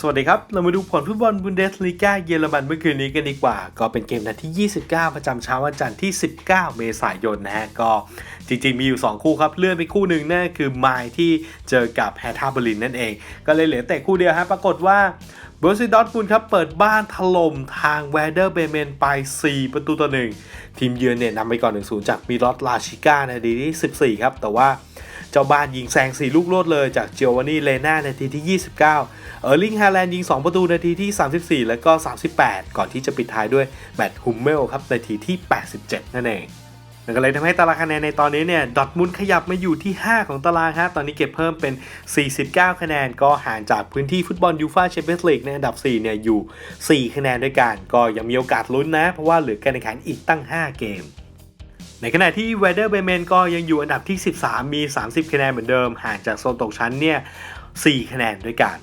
สวัสดีครับ เรามาดูผลฟุตบอลบุนเดสลีกาเยอรมันเมื่อคืนนี้กันดีกว่า ก็เป็นเกมนัดที่ 29 ประจำเช้าวันจันทร์ที่ 19 เมษายนนะฮะ ก็จริงๆ มีอยู่ 2 คู่ครับ เลื่อนไปคู่หนึ่งนั่นคือไมล์ที่เจอกับแฮทาเบอร์ลินนั่นเอง ก็เลยเหลือแต่คู่เดียวฮะ ปรากฏว่าเบอร์ซิดอร์ทมุนครับเปิดบ้านถล่มทางแวเดอร์เบเมนไป 4 ประตูต่อหนึ่งทีมเยือนเนี่ยนำไปก่อน 1-0 จากมิรอตลาชิก้าในนาทีที่ 14 ครับ แต่ว่า เจ้าบ้านยิงแซง4ลูกโลดเลยจากเจโอวานี่เลน่านาทีที่ 29 เออร์ลิงฮาแลนด์ยิง 2 ประตูนาทีที่ 34 แล้วก็ 38 ก่อนที่จะปิดท้ายด้วยแมตต์ฮุมเมลครับนาทีที่ 87 นั่นเองนั่นก็เลยทำให้ตารางคะแนนในตอนนี้เนี่ยดอทมุนขยับมาอยู่ที่ 5 ของตารางฮะตอนนี้เก็บเพิ่มเป็น 49 คะแนน ก็ห่างจากพื้นที่ฟุตบอลยูฟาแชมเปี้ยนส์ลีกในอันดับ 4 เนี่ยอยู่ 4 คะแนนด้วยกัน ก็ยังมีโอกาสลุ้นนะ เพราะว่าเหลือการแข่งขันอีกตั้ง 5 เกม ในขณะที่เวเดอร์เบเมนก็ยังอยู่อันดับที่ 13 มี 30 คะแนนเหมือนเดิม ห่างจากโซนตกชั้นเนี่ย 4 คะแนนด้วยกัน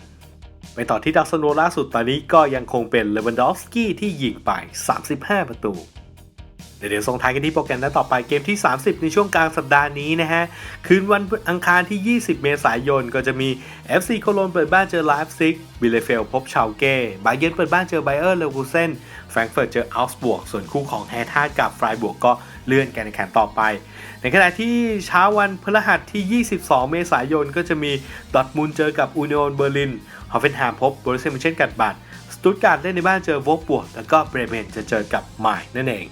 ไปต่อที่ดักซโนล่าสุดตอนนี้ก็ยังคงเป็นเลวันดอฟสกี้ที่ยิงไป 35 ประตู เดี๋ยวส่งท้ายกันที่โปรแกรมนัดต่อไปเกมที่ 30 ในช่วงกลางสัปดาห์นี้นะฮะ คืนวันอังคารที่ 20 เมษายนก็จะมี FC โคโลนเปิดบ้านเจอไลฟ์ซิกบิเลเฟลพบชาวเก้บาเยร์นเปิดบ้านเจอไบเออร์เลวูเซนแฟรงเฟิร์ตเจออัลส์บวก ส่วนคู่ของแฮท่ากับไฟบวกก็เลื่อนการแข่งขันต่อไป ในขณะที่เช้าวันพฤหัสที่ 22 เมษายนก็จะมีดอทมุนเจอกับอูเนโอนเบอร์ลินฮอฟเฟนแฮมพบบรูเซมเชนกัดบัตสตุตการ์ดเล่นในบ้านเจอวอกบวกแล้วก็เบรเมนจะเจอกับไมน์นั่นเอง